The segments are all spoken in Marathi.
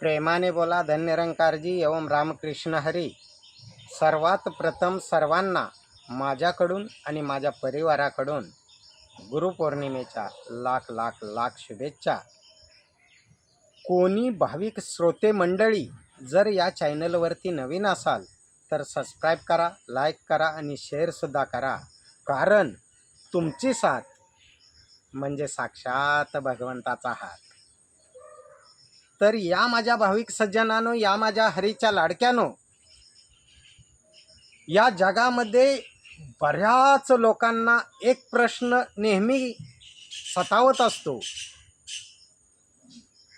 प्रेमाने बोला धन्यरंकारजी एवं रामकृष्ण हरी. सर्वात प्रथम सर्वांना माझ्याकडून आणि माझ्या परिवाराकडून गुरुपौर्णिमेच्या लाख लाख लाख शुभेच्छा. कोणी भाविक श्रोते मंडळी जर या चॅनलवरती नवीन असाल तर सबस्क्राईब करा लाईक करा आणि शेअरसुद्धा करा. कारण तुमची साथ म्हणजे साक्षात भगवंताचा हात. तर या माझ्या भाविक सज्जनानो या माझ्या हरीच्या लाडक्यानो या जगामध्ये बऱ्याच लोकांना एक प्रश्न नेहमी सतावत असतो.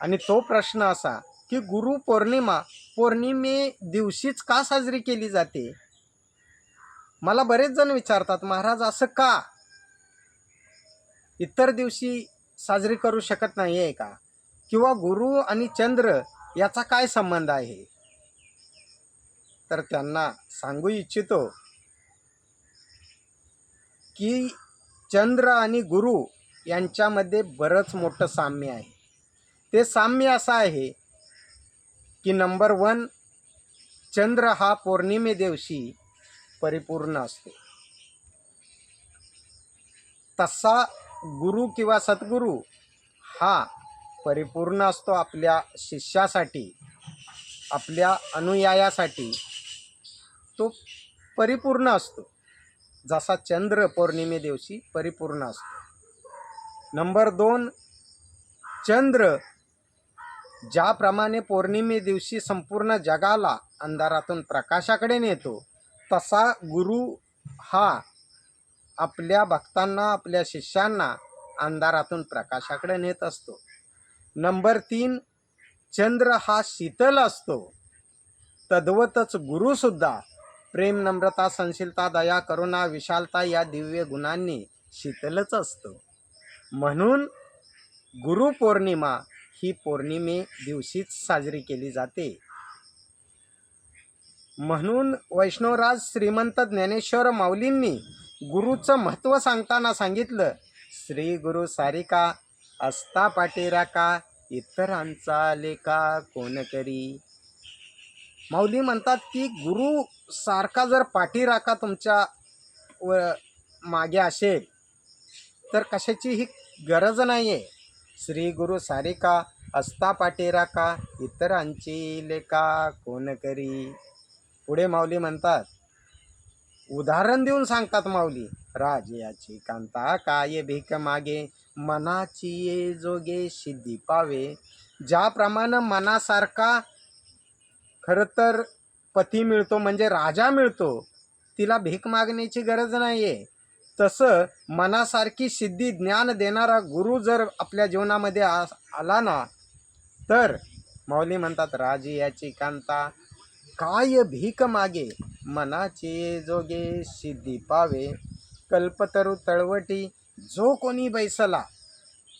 आणि तो प्रश्न असा की गुरु पौर्णिमा पौर्णिमे दिवशीच का साजरी केली जाते? मला बरेच जण विचारतात महाराज असं का? इतर दिवशी साजरी करू शकत नाही आहे का? किंवा गुरु आणि चंद्र याचा काय संबंध आहे? तर त्यांना सांगू इच्छितो की चंद्र आणि गुरु यांच्यामध्ये बरंच मोठं साम्य आहे. ते साम्य असं आहे की नंबर वन चंद्र हा पौर्णिमे दिवशी परिपूर्ण असतो. तसा गुरु किंवा सद्गुरू हा परिपूर्ण असतो आपल्या शिष्यासाठी आपल्या अनुयायासाठी. तो परिपूर्ण असतो. जसा चंद्र पौर्णिमे दिवशी परिपूर्ण असतो. नंबर दोन चंद्र ज्याप्रमाणे पौर्णिमे दिवशी संपूर्ण जगाला अंधारातून प्रकाशाकडे नेतो तसा गुरु हा आपल्या भक्तांना आपल्या शिष्यांना अंधारातून प्रकाशाकडे नेत असतो. नंबर तीन चंद्र हा शीतल असतो. तद्वतच गुरुसुद्धा प्रेम नम्रता संशीलता दया करुणा विशालता या दिव्य गुणांनी शीतलच असतो. म्हणून गुरुपौर्णिमा ही पौर्णिमे दिवशीच साजरी केली जाते. म्हणून वैष्णवराज श्रीमंत ज्ञानेश्वर माऊलींनी गुरुचं महत्त्व सांगताना सांगितलं श्री गुरु सारिका असता पाटेराका इतरांचा लेखा कोण करी माऊली म्हणतात की गुरु सारखा जर पाठीराखा तुमच्या व मागे असेल तर कशाची ही गरज नाही आहे श्री गुरु सारिका असता पाटेराका इतरांची लेखा कोण करी पुढे माऊली म्हणतात उदाहरण देऊन सांगतात माऊली. राजयाची कांता काय भीक मागे? मनाची ये जोगे सिद्धी पावे. ज्याप्रमाणे मनासारखा खरं तर पती मिळतो म्हणजे राजा मिळतो तिला भीक मागण्याची गरज नाही आहे तसं मनासारखी सिद्धी ज्ञान देणारा गुरु जर आपल्या जीवनामध्ये आला ना तर माऊली म्हणतात राजी याची कांता काय भीक मागे? मनाचे जोगे सिद्धी पावे. कल्पतरू तळवटी जो कोणी बैसला.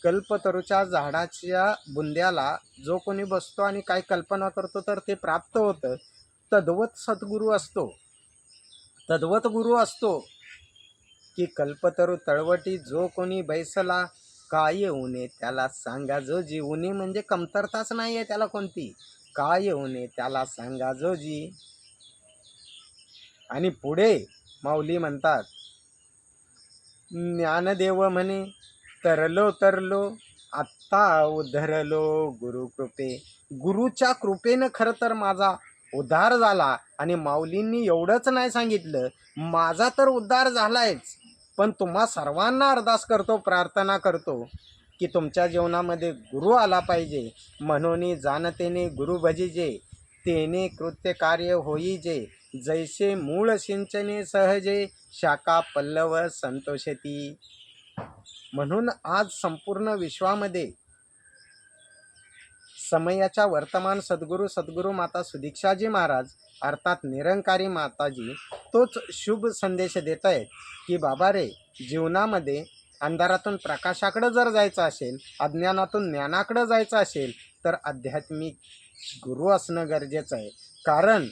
कल्पतरूच्या झाडाच्या बुंद्याला जो कोणी बसतो आणि काय कल्पना करतो तर ते प्राप्त होतं. तद्वत सद्गुरू असतो. तद्वत गुरु असतो. की कल्पतरू तळवटी जो कोणी बैसला काय उने त्याला सांगा. जो जी उणे म्हणजे कमतरताच नाही आहे त्याला कोणती? काय उने त्याला सांगा जोजी. आणि पुढे माऊली म्हणतात ज्ञानदेव म्हणे तरलो तरलो आत्ता उधरलो गुरुकृपे. गुरुच्या कृपेनं खरं तर माझा उद्धार झाला आणि माऊलींनी एवढंच नाही सांगितलं माझा तर उद्धार झालायच. पण तुम्हा सर्वांना अरदास करतो प्रार्थना करतो. की तुमच्या जीवनामध्ये गुरु आला पाहिजे. म्हणून जाणतेने गुरु भजिजे. तेने कृत्य कार्य होईजे जैसे मूळ सिंचने सहजे शाखा पल्लव संतोषती. म्हणून आज संपूर्ण विश्वामध्ये समयाच्या वर्तमान सद्गुरू सद्गुरू माता सुदीक्षाजी महाराज अर्थात निरंकारी माताजी तोच शुभ संदेश देत आहेत की बाबा रे जीवनामध्ये अंधारातून प्रकाशाकडं जर जायचं असेल अज्ञानातून ज्ञानाकडं जायचं असेल तर आध्यात्मिक गुरु असणं गरजेचं आहे. कारण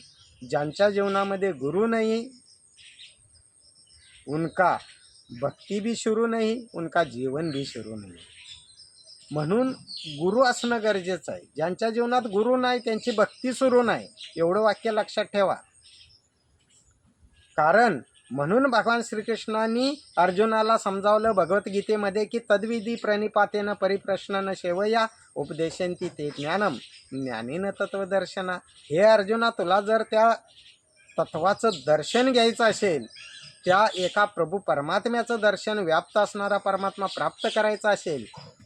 ज्यांच्या जीवनामध्ये गुरु नाही उनका भक्ती भी सुरू नाही उनका जीवन भी सुरू नाही. म्हणून गुरु असणं गरजेचं आहे. ज्यांच्या जीवनात गुरु नाही त्यांची भक्ती सुरू नाही. एवढं वाक्य लक्षात ठेवा. कारण म्हणून भगवान श्रीकृष्णांनी अर्जुनाला समजावलं भगवद्गीतेमध्ये की तद्विधी प्रणिपातेनं परिप्रश्नानं शेवया उपदेशंती ते ज्ञानम. ज्ञानीनं तत्वदर्शना हे अर्जुना तुला जर त्या तत्वाचं दर्शन घ्यायचं असेल त्या एका प्रभू परमात्म्याचं दर्शन व्याप्त असणारा परमात्मा प्राप्त करायचा असेल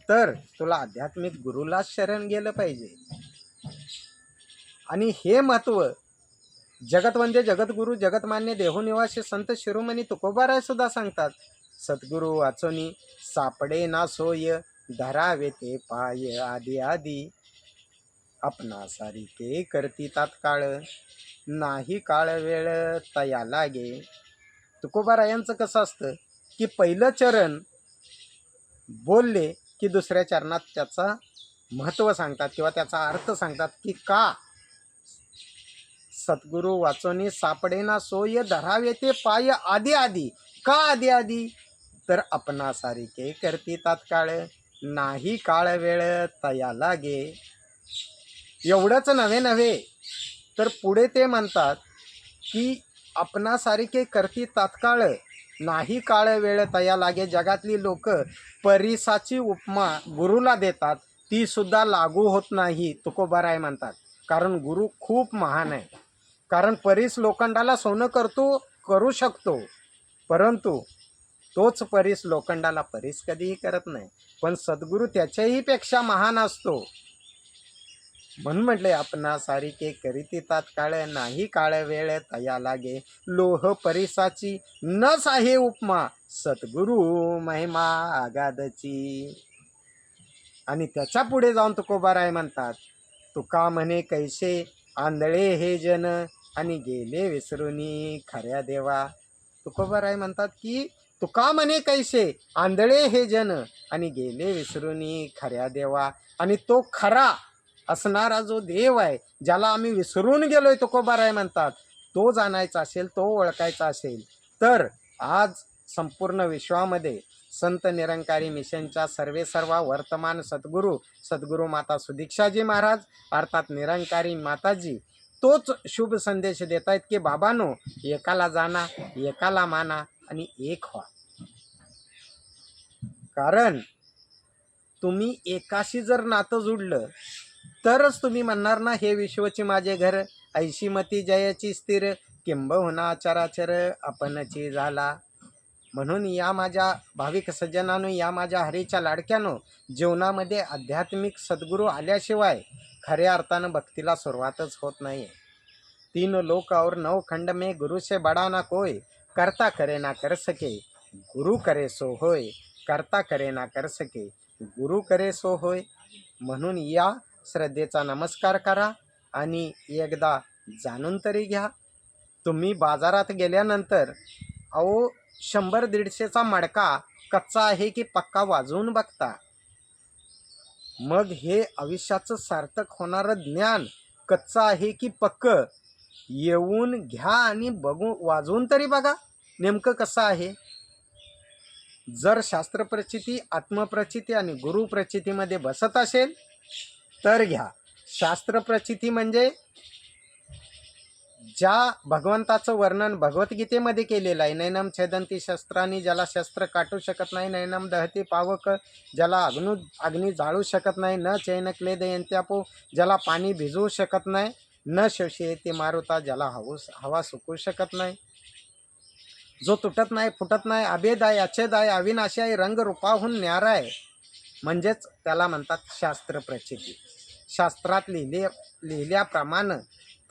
तर तुला आध्यात्मिक गुरुलाच शरण गेलं पाहिजे. आणि हे महत्त्व जगतवंदे जगद्गुरु जगतमान्य देहनिवासी संत शिरोमणी तुकोबाराय सुद्धा सांगतात सद्गुरु वाचोनी सापडे ना सोय धरावे ते पाय आदी आदी आपणा ते करती तात्काळ नाही काळ वेळ तया लागे. तुकोबारायांचं कसं असतं की पहिलं चरण बोलले की दुसऱ्या चरणात त्याचा महत्त्व सांगतात किंवा त्याचा अर्थ सांगतात की का सद्गुरु वाचोनी सापडेना सोय धरावे ते पाय आधी आधी. का आधी आधी? तर आपणा सारिके करती तात्काळ. नाही काळ वेळ तया लागे. एवढंच नव्हे नव्हे. तर पुढे ते म्हणतात की आपणा सारिके करती तात्काळ. नाही काळ वेळ तया लागे जगातली लोक. परिसाची उपमा गुरुला देतात. ती सुद्धा लागू होत नाही तुकोबाराय म्हणतात. कारण गुरु खूप महान आहे. कारण परीस लोखंडाला सोनं करतो करू शकतो. परंतु तोच परीस लोखंडाला परीस कधीही करत नाही. पण सद्गुरू त्याच्याही पेक्षा महान असतो. म्हणून म्हटले आपणा सारिके करीती तात्काळ नाही काळ वेळ तया लागे. लोह परिसाची नस आहे उपमा. सद्गुरू महिमा आगादची. आणि त्याच्या पुढे जाऊन तुकोबाराय म्हणतात तुका म्हणे कैसे आंधळे हे जन? आणि गेले विसरूनी खऱ्या देवा. तुकोबाराय म्हणतात की तुका म्हणे कैसे आंधळे हे जन. आणि गेले विसरूनी खऱ्या देवा. आणि तो खरा असणारा जो देव आहे ज्याला आम्ही विसरून गेलोय तुकोबाराय म्हणतात तो जाणायचा असेल तो ओळखायचा असेल. तर आज संपूर्ण विश्वामध्ये संत निरंकारी मिशनच्या सर्वे सर्व वर्तमान सद्गुरू सद्गुरू माता सुदीक्षाजी महाराज अर्थात निरंकारी माताजी तोच शुभ संदेश देत आहेत की बाबानो एकाला जाणा एकाला माना आणि एक व्हा. कारण तुम्ही एकाशी जर नातं जुडलं तरच तुम्ही म्हणणार ना हे विश्वची माझे घर ऐशीमती जयाची स्थिर किंबहुना आचाराचर आपणची झाला. म्हणून या माझ्या भाविक सज्जनानो या माझ्या हरीच्या लाडक्यानो जीवनामध्ये आध्यात्मिक सद्गुरू आल्याशिवाय खऱ्या अर्थानं भक्तीला सुरुवातच होत नाही तीन लोक और नौ खंड में गुरु से बड़ा ना कोई करता करे ना कर सके. गुरु करे सो होय करता करे ना कर सके. गुरु करे सो होय. म्हणून या श्रद्धेचा नमस्कार करा आणि एकदा जाणून तरी घ्या. तुम्ही बाजारात गेल्यानंतर अहो शंभर दीडशेचा मडका कच्चा आहे की पक्का वाजवून बघता? मग हे आयुष्याचं सार्थक होणारं ज्ञान कच्चं आहे की पक्क? येऊन घ्या आणि बघू वाजवून तरी बघा. नेमकं कसं आहे? जर शास्त्रप्रचिती आत्मप्रचिती आणि गुरुप्रचितीमध्ये बसत असेल तर घ्या. शास्त्रप्रचिती म्हणजे ज्या भगवंताचं वर्णन भगवद्गीतेमध्ये केलेलं आहे नैनम छेदंती शस्त्रांनी ज्याला शस्त्र काटू शकत नाही नैनम दहती पावक ज्याला अग्नू अग्नी जाळू शकत नाही न चैन क्ले दयंत्यापो ज्याला पाणी भिजवू शकत नाही न शोषे ते मारुता ज्याला हवू हवा सुकू शकत नाही. जो तुटत नाही फुटत नाही अभेद आहे अछेद आहे अविनाशी आहे रंगरूपाहून न्यारा आहे म्हणजेच त्याला म्हणतात शास्त्र प्रचिती शास्त्रात लिहिले लिहिल्याप्रमाणे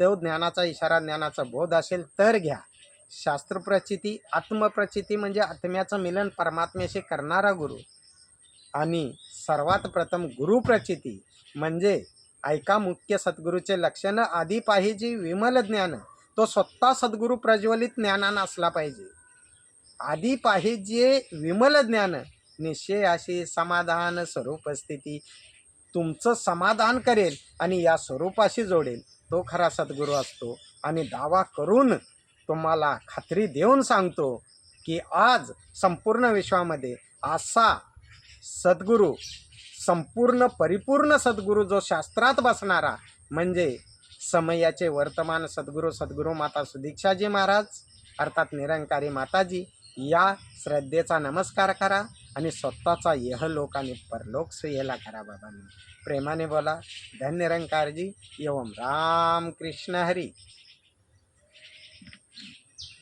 तो ज्ञानाचा इशारा ज्ञानाचा बोध असेल तर घ्या. शास्त्रप्रचिती आत्मप्रचिती म्हणजे आत्म्याचं मिलन परमात्म्याशी करणारा गुरु. आणि सर्वात प्रथम गुरुप्रचिती म्हणजे ऐका मुख्य सद्गुरूचे लक्षणं आधी पाहिजे विमल ज्ञान तो स्वतः सद्गुरू प्रज्वलित ज्ञानानं असला पाहिजे. आधी पाहिजे विमल ज्ञान निश्चयाशी समाधान स्वरूप स्थिती तुमचं समाधान करेल आणि या स्वरूपाशी जोडेल. तो खरा सद्गुरू असतो. आणि दावा करून तुम्हाला खात्री देऊन सांगतो की आज संपूर्ण विश्वामध्ये असा सद्गुरू संपूर्ण परिपूर्ण सद्गुरू जो शास्त्रात बसणारा म्हणजे समयाचे वर्तमान सद्गुरू सद्गुरू माता सुदीक्षाजी महाराज अर्थात निरंकारी माताजी या श्रद्धेचा नमस्कार करा आणि स्वतःचा यहलोक आणि परलोक सुयला करा बाबांनी. प्रेमाने बोला धन्य रंकारजी एवम राम कृष्ण हरी.